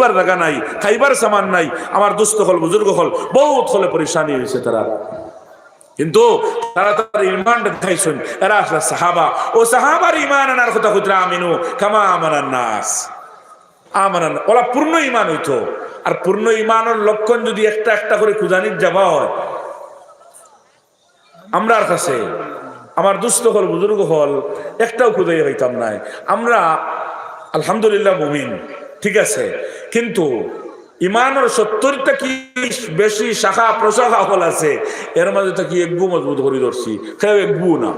বইবার জায়গা নাই, খাইবার সামান নাই। আমার দুস্থ হল, বুজুর্গ হল, বহুত হলে পরিশানি হয়েছে তারা। কিন্তু তারা তার ইমান দেখাইছেন, এরা আসলে সাহাবা। ও সাহাবার ইমান আনার কথা কইতরা আমিনু কামা আমানার নাস। আমানান, ওরা পূর্ণ ইমান হইতো। আর পূর্ণ ইমানের লক্ষণ যদি একটা একটা করে খুদানির যাবা হয়, আমরার কাছে, আমার দুস্থ হল, বুজুর্গ হল, একটাও খুদাই হইতাম নাই। আমরা আলহামদুলিল্লাহ মুমিন। ঠিক আছে। কিন্তু ইমানের সত্তরটা কি বেশি শাখা প্রশাখা হল আছে, এর মাঝে তো কি একগু মজবুত করি ধরছি সেও একগু না।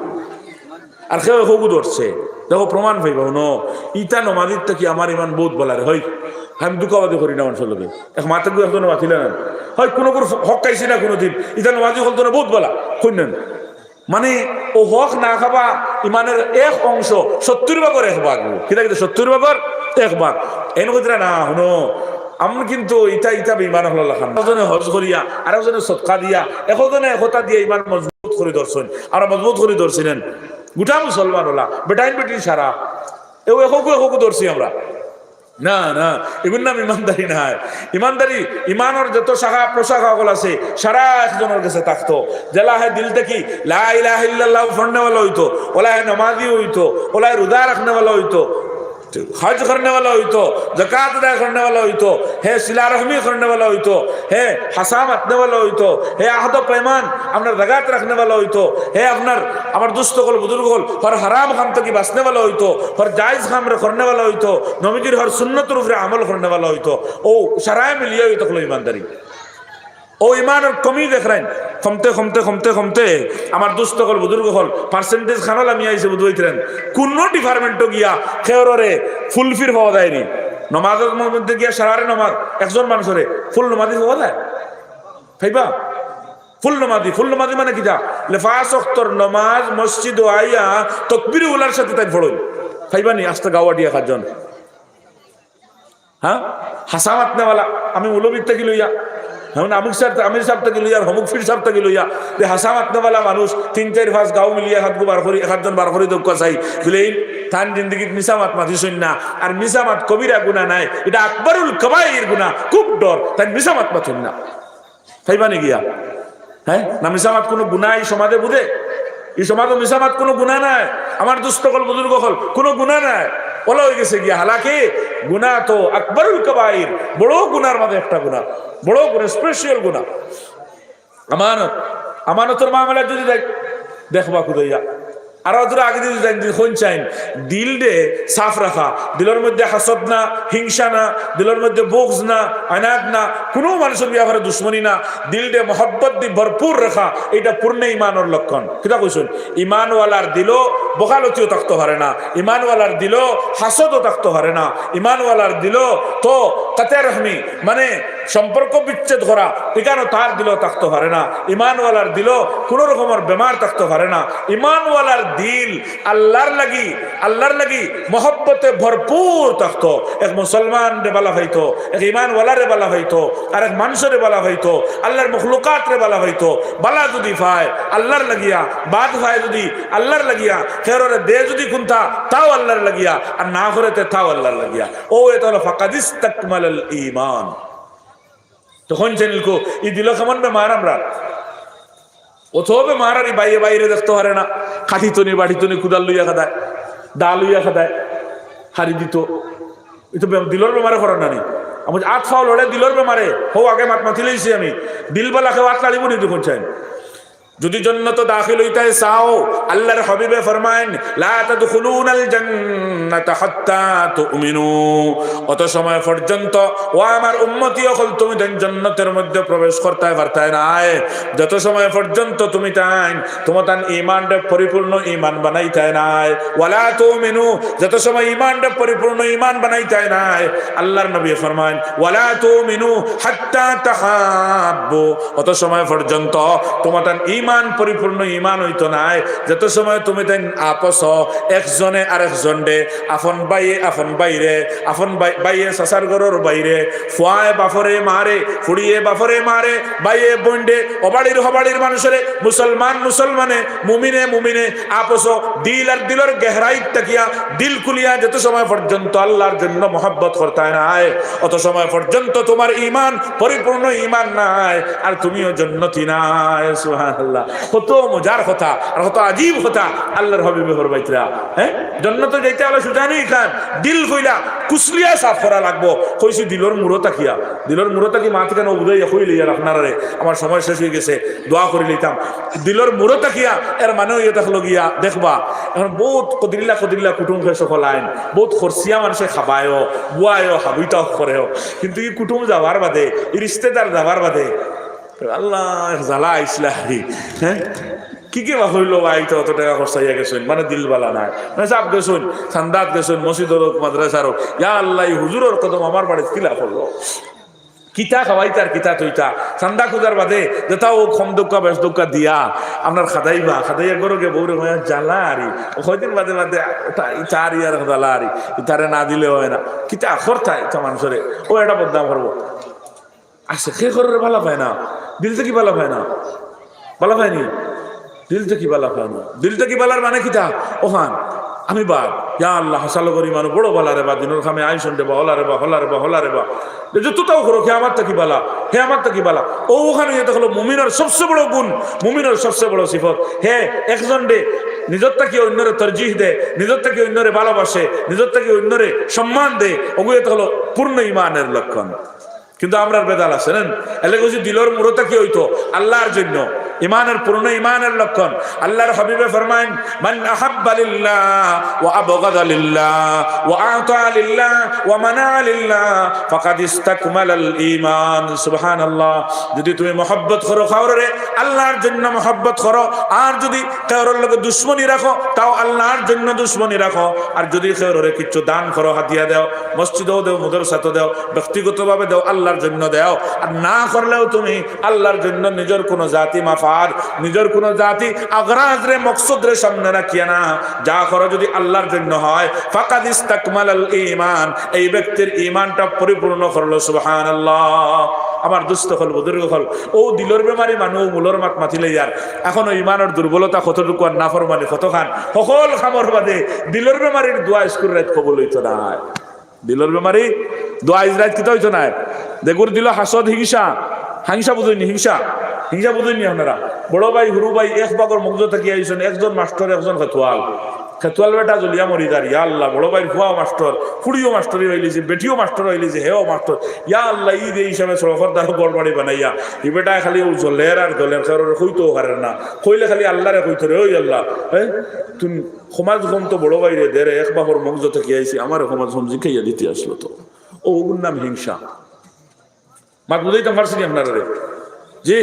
আর সেও হগু ধরছে। দেখো প্রমাণ পাইব ন ইটা নমাদিত কি আমার ইমান বহুত বলারে, হই, আমি দুঃখবাদী করি না মানুষের লোকে এক মাথা গুলো একজন মাতিলে না হয় কোনো কোনো হক খাইছি না কোনোদিন ইটা নমাজি হল তো বহুত বলা কইনেন মানে ও হক না খাবা ইমানের এক অংশ সত্তর ভাগর এক ভাগ। কিনা কিন্তু সত্তর ভাগর এক ভাগ এনে না, শুনো আমি কিন্তু ইটা ইটা ইমান হল লাখান হজ করিয়া আর একজনে সৎকা দিয়া, একজনে একতা দিয়া ইমান মজবুত করে ধরছেন। আর মজবুত করে ধরছিলেন। গোটা মুসলমান হলা, বেটাইন বেটি সারা। এও এককু এককু ধরছি আমরা। না না এগুলোর নাম ইমানদারি নাই। ইমানদারি ইমানের যত শাখা প্রশাখা গুলো আছে, সারা একজনের কাছে থাকতো জেলা হয় দিল থেকে লা ইলাহা ইল্লাল্লাহ ফড়নেওয়ালা হইতো ওলা হয় নমাজি হইতো ওলা হয় রুদা রাখনেওয়ালা হইতো। हज करने वाला हुई तो जक़ात अदा करने वाला हुई तो है सिला रहमी करने वाला हुई तो है हसाम रखने वाला हुई तो है आहद पैमान আপনার জাগাত রাখনে वाला हुई तो है আপনার আমার দুস্থ হল বুজুর্গ হল হর হারাম খাম থেকে বাঁচনে वाला हुई तो হর জায়েজ খাম রে করনে वाला हुई तो নবীজির হর সুন্নতের উপরে আমল করনে वाला हुई तो ও সারায় মিলিয়ে हुई तो হলো ইমানদারি ও ইমানের কমি দেখলেন কমতে কমতে কমতে কমতে আমার দুস্থ হল বুজুর্গ হল পার্সেন্টেজ খানল আমি আইসে বুঝবাইছিলেন কোন ডিপার্টমেন্টও গিয়া খেয়রে ফুলফির হওয়া যায়নি। নমাজের মধ্যে গিয়া সারারে নমাজ, একজন মানুষরে ফুল নমাজি হওয়া যায়? খাইবা ফুল নমাজি ফুল নমাজি মানে কিটা লেফাস অক্তর নমাজ মসজিদ আইয়া তকবির উলার সাথে তাই ফড়ই খাইবা নি? আস্তে গাওয়া দিয়া খাজন হ্যাঁ? হাসামাত নেওয়ালা, আমি উলবির থেকে লইয়া তিন, চার, পাঁচ গাঁও মিলিয়া হাত বার করি একজন বার করি দক্ষ চাই বলে তান জিন্দগিত মিসামাত মাতিছই না, আর মিসামাত কবিরা গুণা নাই, এটা গিয়া? হ্যাঁ? কোনো গুণা সমাজে বুঝে? এই সমাজে মিসামাত কোনো গুণা নাই। আমার হল বুজুর্গ হল কোনো গুণা নাই। ওলা হয়ে গেছে গিয়া, হালাকি গুণা তো আকবরুল কবাইর, বড় গুনার মধ্যে একটা গুণা। বড় গুণা স্পেশাল গুণা। আমানত, আমানতের মামলা যদি দেখ দেখবা কুদাইয়া। চাইন, দিল মধ্যে হাসদ না, হিংসা না মধ্যে না না, কোনো না। দিল দে লক্ষণ। কিতা ইমানওয়ালার দিল বকালতিও থাকতে পারে না। ইমানওয়ালার দিল হাসদও থাকতে পারে না। ইমানওয়ালার দিল তো তাতে রহমি মানে সম্পর্ক বিচ্ছেদ করা এখানে তার দিল থাকতে পারে না, ইমানওয়ালার দিল কোন রকমের বেমার থাকতে পারে না। ইমানওয়ালার দিল আল্লাহর লাগি আল্লাহর লাগি মহব্বতে ভরপুর থাকতো। এক মুসলমান রে বলা হইতো, এক ইমানওয়ালা রে বলা হইতো আর এক মানুষের বলা হইতো, আল্লাহর মখলুকাত রে বলা হইতো। বালা যদি ফায় আল্লাহর লাগিয়া, বাদ ফায় যদি আল্লাহর লাগিয়া, খেররে দে যদি কুন্তা তাও আল্লাহর লাগিয়া, আর না করেতে তাও আল্লাহর লাগিয়া। ও এটা হলো ফাকাদিস তাকমাল ইমান তখন চ্যানেলকো ই দিল কেমন বেমার আমরা। বে বেমার আর বাইরে বাইরে দেখতে পারে না। কাঠি তনি বাড়ি তনি কুদাল লইয়া খাদায় দা লইয়া খাদায় হারি দিত। এটা দিলর বেমারে করার নানি। আমি আট ফাও লড়ে, দিলর বেমারে হো আগে মাত, মাতি লইছি আমি। দিলবেলা কেউ আট লাড়িব নি দেখুন চাই। যদি জন্নত দাখিল হইতে চাও, আল্লাহর হাবিবে ফরমায়েন অত সময় পর্যন্ত, ও আমার উম্মতি হল তুমি দেন জান্নাতের মধ্যে প্রবেশ করতে পারতে নাই। যত সময় পর্যন্ত তুমি তাই তোমার তান ইমানটা পরিপূর্ণ ইমান বানাইতে নাই। ওয়ালা তুমিনু, যত সময় ইমানটা পরিপূর্ণ ইমান বানাইতে নাই, আল্লাহর নবী ফরমায়েন, ওয়ালা তুমিনু হাত্তা তাহাব্বু। অত সময় পর্যন্ত তোমার তান ইমান ইমান পরিপূর্ণ ইমান হইতো নাই। যত সময় তুমি তাই আপস একজনে আরেকজন দে আফন বাইয়ে আফন বাইরে আফন বাইয়ে সাসার গরর বাইরে ফুয়ায় বাফরে মারে ফুড়িয়ে বাফরে মারে বাইয়ে বন্ডে অবাড়ির হবাড়ির মানুষের মুসলমান মুসলমানে মুমিনে মুমিনে আপস দিল আর দিলর গেহরাই তাকিয়া দিল খুলিয়া যত সময় পর্যন্ত আল্লাহর জন্য মহব্বত করতে নাই। অত সময় পর্যন্ত তোমার ইমান পরিপূর্ণ ইমান নাই আর তুমিও জন্নতি নাই, সুবহানাল্লাহ। কত মজার কথা, আর কত আজীব কথা। আল্লাহর হাবিবে হরবাইতরা হ্যাঁ? জন্নত যাইতে হলে সুজানি খান। দিল কইলা কুসলিয়া সাফ করা লাগবো। কইছি, দিলর মুড়ো তাকিয়া দিলর মুড়ো তাকি মা থেকে উদয় কই লইয়া আপনারা আমার সময় শেষ হয়ে গেছে, দোয়া করে লইতাম। দিলর মুড়ো তাকিয়া এর মানে ইয়ে দেখল গিয়া, দেখবা। এখন বহুত কদিল্লা কদিল্লা কুটুম খাই সকল আইন। বহুত খরচিয়া মানুষে খাবায়ও, বুয়ায়ও হাবিটাও করেও। কিন্তু ই কুটুম যাবার বাদে, ই রিস্তেদার যাবার বাদে আল্লাহ জ্বালা আইসলা হ্যাঁ? কি কি বা হইল ভাই তো অত টাকা খরচাইয়া গেছেন মানে দিল বালা নাই। মানে সাপ গেছুন সান্দাত গেছুন মসজিদর হোক মাদ্রাসার হোক, ইয়া আল্লাহ হুজুরের কদম আমার কিলা করল কিতা খাওয়াইতার কিতা তৈতা চান্দা খুঁজার বাদে যেটা ও কম দোকা বেশ দোকা দিয়া। আপনার খাদাইবা, খাদাইয়া গরুকে বউরে হয়ে জ্বালা আরি। কয়দিন বাদে বাদে চার ইয়ার জ্বালা আরি। ইতারে না দিলে হয় না। কিতা থাই তো মানুষরে। ও এটা বদনাম করব। আসে। সে ঘরের ভালো পায় না। দিল থেকে ভালো পায় না। ভালো পায়নি দিল থেকে বালা পায় না। দিল থেকে বালার মানে কিতা ওখান আমি বা ইয়া আল্লাহ, হাসালো করি মানুষ বড় বালা রে বা, দিনের খামে আইসন রে বা, হলা রে বা, হলা রে বা, হলা রে বা। যতটাও করো হে আমার তাকি বালা হে আমার তাকি বালা। ও ওখানে যেতে হলো মুমিনের সবচেয়ে বড় গুণ, মুমিনের সবচেয়ে বড় সিফত। হে, একজন রে নিজের তাকে অন্যরে তরজিহ দে, নিজের থেকে অন্যরে ভালোবাসে, নিজের থেকে অন্যরে সম্মান দে, ওগুলো হলো পূর্ণ ইমানের লক্ষণ। কিন্তু আমরা বেদাল আছে নেন? এলাকা দিলর মূরতা কি হইতো? আল্লাহর জন্য। ইমানের পূর্ণ ইমানের লক্ষণ। আল্লাহর হাবিবে ফরমাইন মান আহাব্বা ওয়া আবগাদা ওয়া আতা ওয়া মানা ফাকাদ ইস্তাকমালাল ঈমান। সুবহানাল্লাহ। যদি তুমি মহব্বত করো কাউরে আল্লাহর জন্য মহব্বত করো। আর যদি কাউরের লগে দুশ্মনী রাখো, তাও আল্লাহর জন্য দুশ্মনী রাখো। আর যদি কাউরে কিছু দান করো, হাতিয়া দাও, মসজিদেও দেও মাদ্রাসাতে দাও, ব্যক্তিগতভাবে দাও, আল্লাহর জন্য দাও। আর না করলেও তুমি আল্লাহর জন্য নিজের কোনো জাতি মাফার নিজের কোনো জাতি আগ্রাজ রে মকসুদ রে সামনে রাখিয়া না। যা করো যদি আল্লাহর জন্য হয়, ফাকাদ ইস্তাকমাল আল ঈমান। এই ব্যক্তির ঈমানটা পরিপূর্ণ করল, সুবহানাল্লাহ। আমার দুস্থ হল বুজুর্গ হল ও দিলর বেমারি মানুষ মূলর মাত মাতিলে ইয়ার। এখন ইমানের দুর্বলতা কতটুকু আর নাফর মানে কতখান? সকল খামর বাদে দিলর বেমারির দোয়া স্কুল রাত কবল হইতো না। দিলর বেমারি দোয়া ইজরাইত কিতা হইতো না? দেগুর দিল হাসদ হিংসা। হিংসা বুঝুইনি হিংসা। হিংসা বুঝুইনি আপনারা। বড় ভাই হুরু ভাই, এক বাগর মুগ্ধ থাকি আইসেন একজন মাস্টার একজন খেতুয়াল খেতুয়াল বেটা জলিয়া মরি দার ইয়া আল্লাহ, বড় ভাই ফুয়া মাস্টার ফুড়িও মাস্টারই হইলিছে বেটিও মাস্টার হইলিছে হেও মাস্টার ইয়া আল্লাহ ঈদ এই হিসাবে সরফর দ্বারা গড়বাড়ি বানাইয়া ই বেটা খালি জলের আর দলের কারোর কইতেও পারে না। কইলে খালি আল্লাহরে কইতো রে ওই আল্লাহ। হ্যাঁ তুমি সমাজ গম তো বড় ভাই রে দে রে এক বাগর মুগ্ধ থাকি আইসি আমার সমাজ গম জিখাইয়া দিতে আসলো তো। ও ওগুর নাম হিংসা। মাত পারছি নি আপনারা জি।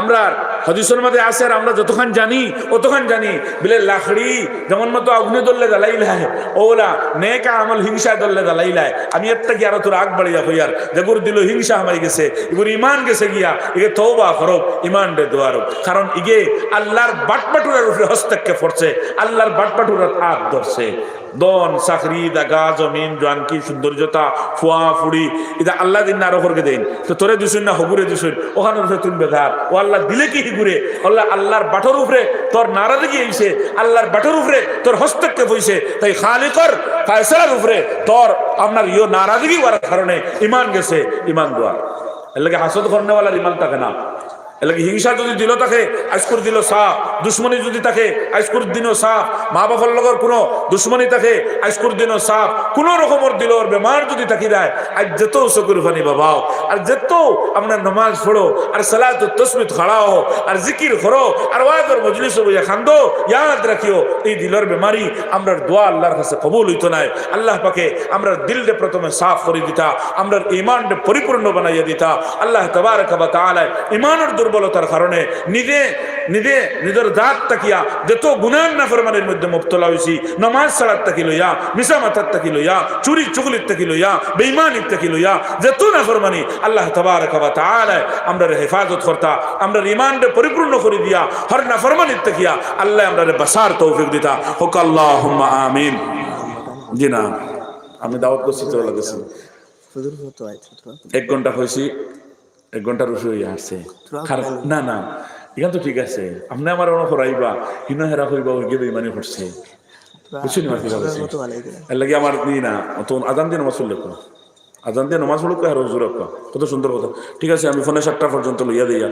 আমরা হদিসের মধ্যে আছে আর আমরা যতক্ষণ জানি অতক্ষণ জানি। বলে লাখড়ি যেমন মতো অগ্নি দললে দালাই লাই, ওলা নেকা আমল হিংসা দললে দালাই লাই। আমি এর থেকে আরও তোর আগ বাড়িয়া হইয়ার যেগুর দিল হিংসা আমার গেছে এগুর ইমান গেছে গিয়া ইগে তৌবা করো ইমান রে দোয়ার কারণ ইগে আল্লাহর বাটবাটুরের উপরে হস্তক্ষেপ করছে, আল্লাহর বাটবাটুরের হাত ধরছে। দন চাকরি দাগা জমিন জানকি সৌন্দর্যতা, ফুয়া, ফুড়ি এটা আল্লাহ দিন না আরও করকে দেন। তো তোরে দিছুন না, হগুরে দিছুন ওখানে উঠে তুমি বেধার ও আল্লাহ দিলে কি হিগুরে? আল্লাহ, আল্লাহর বাটর উপরে তোর নারাজগি হইছে? আল্লাহর বাটর উপরে তোর হস্তক্ষেপ হইছে। তাই খালিকর ফায়সালার উপরে তোর আপনার ইয়ো নারাজগি হওয়ার কারণে ইমান গেছে, ইমান দোয়া। এর লাগে হাসদ করনেওয়ালার ইমান থাকে না। হিংসা যদি দিল তাকে আইসকুর দিল সাপ। দুশ্মনী যদি তাকে আইসকুর দিনও সাপ। মা বাবার লগর কোনো দুশ্মনী তাকে আইসকুর দিনও সাপ। কোন রকমের দিলর বেমার যদি তাকি দেয় আর যেত চকুর ফানি বাবাও। আর যেত আপনার নমাজ পড়ো, আর সালাত তসমিত খাড়াও, আর জিকির করো, আর ওয়াদর মজলিস বইয়া খান্দো। ইয়াদ রাখিও, এই দিলর বেমারি আমরার দোয়া আল্লাহর কাছে কবুল হইতো নাই। আল্লাহ পাকে আমরা দিলরে প্রথমে সাফ করে দিতা আমরা ইমানরে পরিপূর্ণ বানাইয়া দিতা। আল্লাহ তবারক ওয়া তাআলা ইমানের দুর্বলতার কারণে নিজে নিজে নিজের দাঁত তাকিয়া যত গুণান না ফরমানের মধ্যে মুক্তলা হয়েছি নমাজ ছাড়ার তাকি লইয়া মিশা মাথার তাকি লইয়া চুরি চুগলির তাকি লইয়া বেইমানির তাকি লইয়া যত না ফরমানি আল্লাহ তবারক ওয়া তাআলা আমরা হেফাজত করতা আমরা ইমানরে পরিপূর্ণ করে দিয়া হর না ফরমানির তাকিয়া আল্লাহ আমরা বাসার তৌফিক দিতা। হোক আল্লাহুম্মা আমিন। জি না আমি দাওয়াত করছি তো লাগেছি এক ঘণ্টা হয়েছি এক ঘণ্টার উপরে আসছে। খারাপ। না না এখান তো ঠিক আছে। আপনি আমার অনেক হরাইবা কিনা হেরা হইবা ওই বুঝছি না কত ভালো লাগে এর লাগে আমার না তো আজান দিয়ে নমাজ কো। আজান দিয়ে নমাজ পড়ুক আর হুজুর কত সুন্দর কথা। ঠিক আছে আমি ফোনে সাতটা পর্যন্ত লইয়া দিয়া।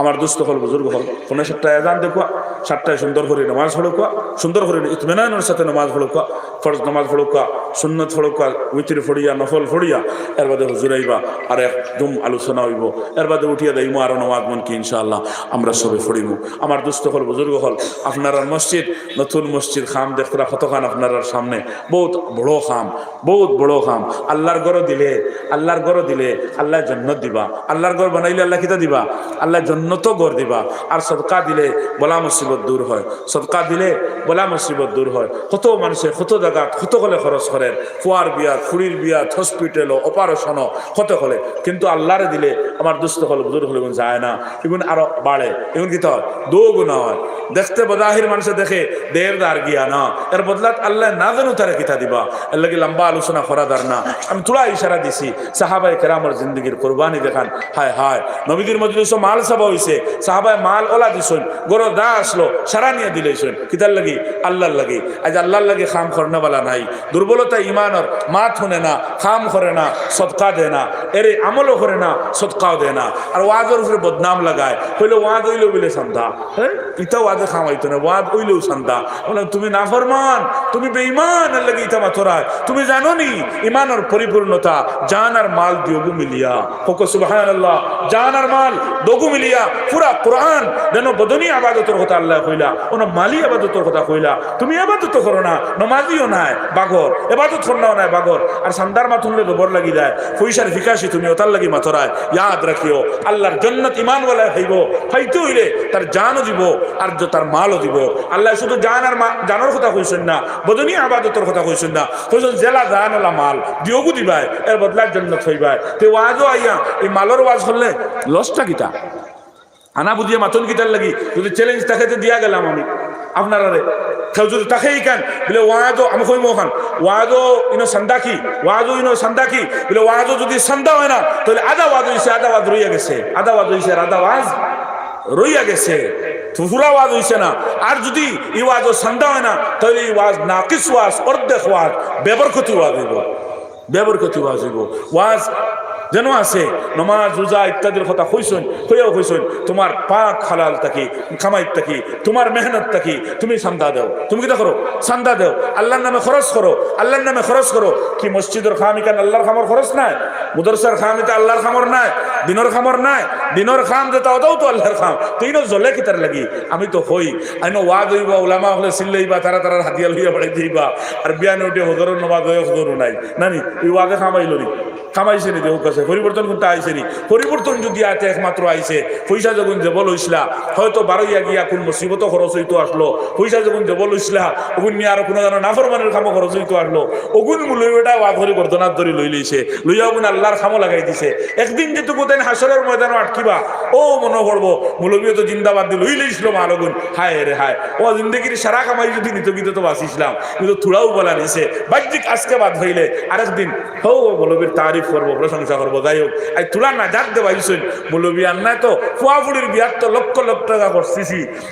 আমার দুস্থ হল বুজুর্গ হল ফোনে সাতটায় আজান দেখুয়া সাতটায় সুন্দর করে নমাজ পড়ুকা সুন্দর করে ইতমেনানের সাথে নমাজ পড়ুকা ফরজ নামাজ পড়ুকা, সুন্নত পড়ুকা, উইতির ফড়িয়া নফল ফড়িয়া এর বাদে হুজুর আইবা, আর একদম আলোচনা হইব, এর বাদে উঠিয়া দেইমু আরও নমাজ মন কি ইনশাআল্লাহ, আমরা সবে ফড়িমু আমার দুস্থ হল, বুজুর্গ হল, আপনার মসজিদ, নতুন মসজিদ খাম দেখরা কতখান আপনার সামনে। বহুত বড় খাম, বহুত বড় খাম। আল্লাহর গড় দিলে, আল্লাহর গড় দিলে আল্লাহ জন্নত দিবা। আল্লাহর গড় বানাইলে আল্লাহ কিতা দিবা? আল্লাহ জন্নত গড় দিবা। আর সদকা দিলে বলা মুসিবত দূর হয়। সদকা দিলে বলা মুসিবত দূর হয়। কত মানুষে কত জায়গা কত কলে খরচ করেন। ফুয়ার বিয়া ফুড়ির বিয়া হসপিটাল অপারেশন কত কলে কিন্তু আল্লাহরে দিলে আমার দুস্থ হলে, বুজুর্গ হলে যায় না। এগুন আরও বাড়ে। এগুন কি হয় দো হয়। দেখতে বদাহির মানুষে দেখে দের দার গিয়া না। এর বদলাত আল্লাহ না জানু তারা কিতা দিবা। লাগে লম্বা আলোচনা করা দার না। আমি তোরা ইশারা দিছি। সাহাবাই কেরামর জিন্দগির কোরবানি দেখান। হায় হায়। নবীদের মজলিস মাল সাবা হইছে। সাহাবাই মাল ওলা দিছুন। গরো দা আসলো, সারা নিয়ে দিলেছেন। কিতার লাগি? আল্লাহর লাগি। আজ আল্লাহর লাগে খাম করনেওয়ালা নাই। দুর্বলতা ইমানর মাত শুনে না, খাম করে না সৎকা দেয় না, এর আমলও করে না সৎকাও দেয় না। আর ওয়াজের উপরে বদনাম লাগায়। হইলে ওয়াজ হইলেও বলে সান্দা। হ্যাঁ? ইটা খাম খামাইতো না, ওয়াজ হইলেও সান্দা। বলে তুমি নাফরমান তুমি বেঈমান লাগে ইটা মাথরায় তুমি জানো নি ইমানের পরিপূর্ণতা, জান আর মাল দিয়োগু মিলিয়া। হোক সুবহান আল্লাহ জান আর মাল দোগু মিলিয়া। পুরা কোরআন যেন বদনী আবাদতর কথা আল্লাহ কইলা ওনা মালি আবাদতর কথা কইলা। তুমি আবাদত করো না, নমাজিও নাই, বাগর। এবাদত করনাও নাই, বাগর। আর সান্দার মাথুনলে গোবর লাগি যায় পয়সার ফিকাশি তুমি ওতার লাগি মাথরায়। ইয়াদ রাখিও, আল্লাহর জন্নত ইমান বলে হইব। হইতে হইলে তার জানও দিব, আর তার মালও দিব। আল্লাহ শুধু জান আর মা- জানোর কথা কইছেন না বদনী আবাদতর কথা কইছেন না। কইছেন জেলা জান ওলা মাল দিয়োগু দিবাই, এর বদলার জন্নত হইবাই। তে ওয়াজও আইয়া, এই মালর ওয়াজ হলে লসটা কিটা আনা বুঝিয়ে মাতন কিতার লাগি, যদি চ্যালেঞ্জ তাকে দিয়া গেলাম আমি। আপনারা রে কেউ যদি তাকেই কান বলে ওয়াজও, আমি কইম ওখান ওয়াজও ইনো সান্দা কি? ওয়াজও ইনো সান্দা কি? বলে ওয়াজও যদি সান্দা হয় না, তাহলে আধা ওয়াজ হইছে, আধা ওয়াজ রইয়া গেছে, আধা ওয়াজ হইছে আধা ওয়াজ রইয়া গেছে। পুরা ওয়াজ হইছে না। আর যদি এই ওয়াজও সান্দা হয় না, তাহলে এই ওয়াজ নাকিস ওয়াজ, অর্ধেক ওয়াজ, বেবরকতি ওয়াজ হইব। বেবরকতি ওয়াজ হইব। ওয়াজ যেন আছে, নমাজ, রোজা ইত্যাদির কথা কইসন কইয়াও কইসন তোমার পাক হালাল থাকি খামাই থাকি, তোমার মেহনত থাকি, তুমি সান্দা দাও। তুমি কিটা করো সান্দা দাও। আল্লাহর নামে খরচ করো, আল্লাহর নামে খরচ করো। কি মসজিদের খামিকান আল্লাহর খামর খরচ নাই? মুদরসার খামিকা আল্লাহর খামর নাই, দিনর খামর নাই, দিনর খাম যেটা ওটাও তো আল্লাহর খাম। তুই ন জ্বলে কি তার লাগি? আমি তো হই। আইন ওয়াদ হইবা ওলামা হলে চিল্লাইবা তারা তারা হাতিয়া লইয়া বাড়াই দিবা। আর বিয়ানে উঠে হজরের নমাজ হয়ে হজরও নাই। নানি ওই ওয়াগে খামাইল নি। কামাইছে নি দেহ কাছে। পরিবর্তন কোনটা আইছে নি পরিবর্তন যদি আতে একমাত্র আইছে পয়সা যখন জবল হইসলা, হয়তো বারোইয়া গিয়া কোন মুসিবত খরচ হইতো আসলো। পয়সা যখন জবল হইসলা, ওগুন নিয়ে আরও কোনো জানো নাফরমানের খামো খরচ হইতো আসলো। ওগুন মূল্য এটা ওয়াঘরি গর্দনাথ ধরে লই লইছে। লইয়া ওগুন আল্লাহর খামো লাগাই দিছে। একদিন যেহেতু কোথায় হাসরের ময়দানও আটকিবা। ও মনে করব মূলবীয় তো জিন্দাবাদ দিয়ে লই লইছিল মালগুন হায় রে হায়। ও জিন্দগির সারা কামাই যদি নিত গীত তো বাঁচিছিলাম কিন্তু থুড়াও বলা নিছে। বাহ্যিক আজকে বাদ হইলে আরেকদিন হৌ মৌলবীর তারিফ করব, প্রশংসা করব। যাই হোক। তুলা না যাক দেবা মৌলবী আর তো, ফুয়াফুড়ির বিয়ার তো লক্ষ লক্ষ টাকা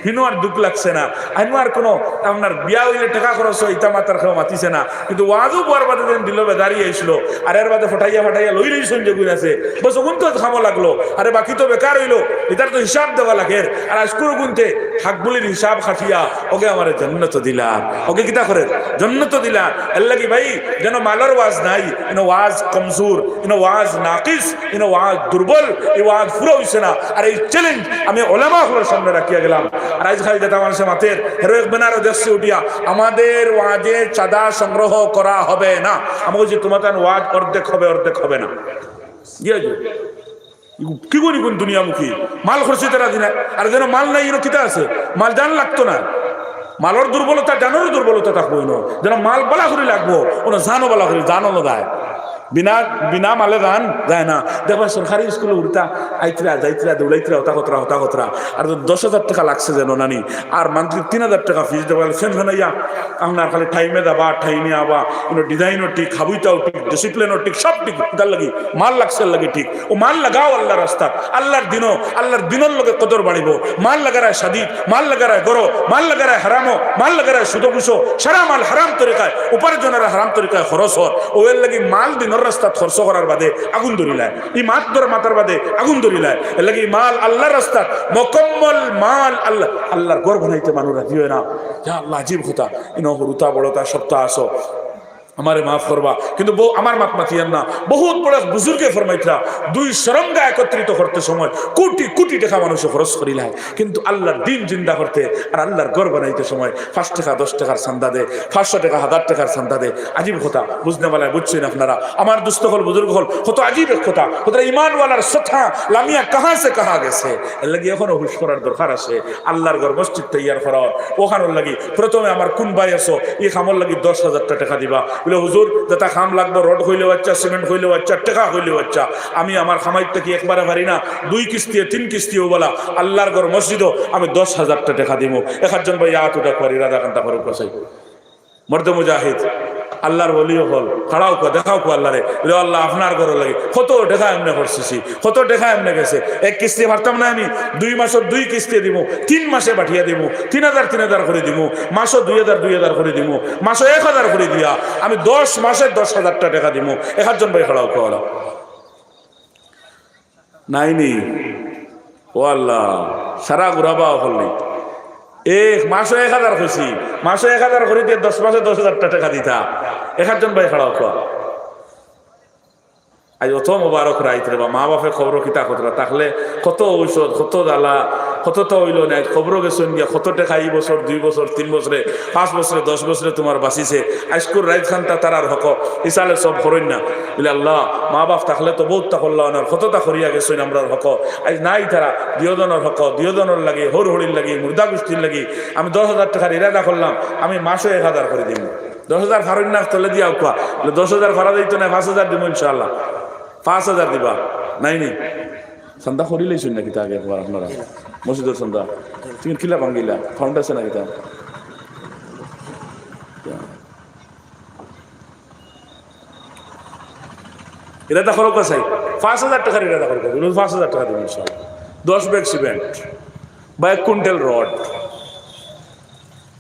হিনু আর দুঃখ লাগছে না। আইনু আর কোনো, আপনার বিয়া হইলে টাকা খরচ হয়, ইতা মাতার খেয়ে মাতিছে না। কিন্তু ওয়াজও বার বাদে দিন দিল দাঁড়িয়ে আইসলো, আর এর বাদে ফটাইয়া ফটাইয়া লই লইছেন যে গুণ আছে বস তো খামো লাগল। আরে বাকি তো বেকার হইল। এটার তো হিসাব দেওয়া লাগে। আর আজকুর গুনতে হাকবুলির হিসাব খাটিয়া ওকে আমার জন্নত দিলাম ওকে কিতা করে? জন্নত দিলাম এর লাগি ভাই, যেন মালার ওয়াজ নাই ইনো ওয়াজ কমজোর ইনো ওয়াজ নাকিস ইনো ওয়াজ দুর্বল, এই ওয়াজ পুরো হইছে না। আর এই চ্যালেঞ্জ আমি ওলামা হলোর সামনে রাখিয়া গেলাম। আর আজ খালি যেটা মানুষের মাথের হেরোয়েক বেনার দেশে উঠিয়া, আমাদের ওয়াজে চাঁদা সংগ্রহ করা হবে না। আমাকে যে তোমার ওয়াজ অর্ধেক হবে অর্ধেক হবে না। কি করি কোন দুনিয়ামুখী? মাল খরচে তারা দিনা আর যেন মাল নাই এর কিতা আছে? মাল জান লাগতো না। মালর দুর্বলতা জানোর দুর্বলতা থাকব যেন মাল বলা করে লাগবো, ওনো জানো বলা করে জানো না দেয় বিনা বিনা মালে গান যায় না। দেখবা সরকারি স্কুলে উঠতা আইতরা যাইতরা দৌড়াইতরা হতা কতরা হতা কতরা আর দশ হাজার টাকা লাগছে যেন নানি আর মান্থলি তিন হাজার টাকা ফিস দেওয়া সেন ইয়া আপনার খালি টাইমে যাবা টাইমে আবা কোনো ডিজাইনও ঠিক খাবুইটাও ঠিক ডিসিপ্লিনও ঠিক, সব ঠিক তার লাগি। মাল লাগছে লাগি ঠিক। ও মাল লাগাও আল্লাহ রাস্তা আল্লাহর দিনও আল্লাহর দিনের লগে কদর বাড়িব মাল লাগারায় সাদি মাল লাগারায় গরো মাল লাগারায় হারামো মাল লাগারায় সুদপুষো সারা মাল হারাম তরিকায় উপার্জনের হারাম তরিকায় খরচ হর ও এর লাগি মাল দিনের রাস্তা খরচ করার বাদে আগুন ধরিলায় ই মাত মাতার বাদে আগুন ধরিলায় এর লাগে মাল আল্লাহর রাস্তা মকম্মল মাল আল্লাহ আল্লাহর গর্ব নাইতে মানুষ রাজি হয় না। যা আল্লাহ, আজীব কথা। ইন হরুতা বড়তা সপ্তাহ আসো আমারে মাফ করবা। কিন্তু বউ আমার মাত মাতিয়ান না। বহুত বড় বুজুর্গে ফরমাইতরা, দুই সরঙ্গা একত্রিত করতে সময় কোটি কোটি টাকা মানুষ খরচ করিলায় কিন্তু আল্লাহর দিন জিন্দা করতে আর আল্লাহর গড় বানাইতে সময় পাঁচ টাকা, দশ টাকার চান্দা দে, পাঁচশো টাকা, হাজার টাকার চান্দা দে। আজীব কথা, বুঝতে পারলে বুঝছেন আপনারা। আমার দুস্থ হল, বুজুর্গ হল, কত আজীব এক কথা। কত ইমানওয়ালার সথা লামিয়া কাহা সে কাহা গেছে? এর লাগি এখনও হুশ করার দরকার আছে। আল্লাহর গড় মসজিদ তৈয়ার করার। ওখানোর লাগি প্রথমে আমার কোন ভাই আছো, এই খামর লাগি দশ হাজার টাকা দিবা। বলে, হুজুর, যেটা খাম লাগবে, রড হইলে বাচ্চা, সিমেন্ট হইলে বাচ্চা, টেকা হইলে বাচ্চা। আমি আমার খামাইটা কি একবারে পারি না, দুই কিস্তি তিন কিস্তি কিস্তিও বলা, আল্লাহর ঘর মসজিদও আমি দশ হাজারটা টেকা দিব এক একজন ভাই আট উঠা করি রাধা ফারুক মর্দে মুজাহিদ আল্লাহর বলিও হল। খাড়াও কো দেখাও কো আল্লাহ রে আল্লাহ, আপনার ঘর লাগে। কত দেখা এমনি করছিছি কত দেখা এমনি গেছে? এক কিস্তি পারতাম না আমি। দুই মাসের দুই কিস্তি দিব তিন মাসে পাঠিয়ে দিব তিন হাজার তিন হাজার করে দিব মাসও দুই হাজার দুই হাজার করে দিব মাসও এক হাজার করে দিয়া। আমি দশ মাসে দশ হাজারটা টাকা দিব এক হাজার ভাই খাড়াও কো আল্লাহ নাইনি। ও আল্লাহ, সারা ঘুরাবা হল এক মাসও এক হাজার খুশি মাসও এক হাজার করে দিয়ে দশ মাসে দশ হাজার টাকা দিতা। এক হাজার ভাই খাড়াও খোয়া। আজ অত মোবারক রাইতে বা, মা বাপে খবর কিতা কতরা তাহলে কত ঔষধ, কত জ্বালা, কত তো হইল না খবর গেছেন গিয়া কত টাকা এই বছর, দুই বছর, তিন বছরে, পাঁচ বছরে, দশ বছরে তোমার বাঁচিছে। আজকুর রাইত খানটা তারার হক, ইসালে সব হরইন না। বলে আল্লাহ, মা বাপ থাকলে তো বহুত তা করল্লা ওনার কতটা করিয়া গেছেন আমরার হক। আজ নাই তারা দিয়দনের হক দিয়দনের লাগে, হর হরির লাগে, মুর্দা গোষ্ঠীর লাগে। আমি দশ হাজার টাকার ইরাদা করলাম, আমি মাসও এক হাজার করে দিব দশ হাজার ফারুন না তলে দিয়া কোয়া দশ হাজার ফারা দিত না পাঁচ হাজার দিব ইনশাল্লাহ পাঁচ হাজার দিবা। নাই নি সন্ধ্যা করিলেই শুন নাকি তাকে একবার আপনারা? মসজিদের সন্ধ্যা। তুমি কিলা ভাঙ্গিলা? ফাউন্ডেশন নাকি তা? ইরাদা করো কাছাই পাঁচ হাজার টাকার ইরাদা করো পাঁচ হাজার টাকা দিবেন ইনশাল্লাহ দশ ব্যাগ সিমেন্ট বা এক কুইন্টাল রড।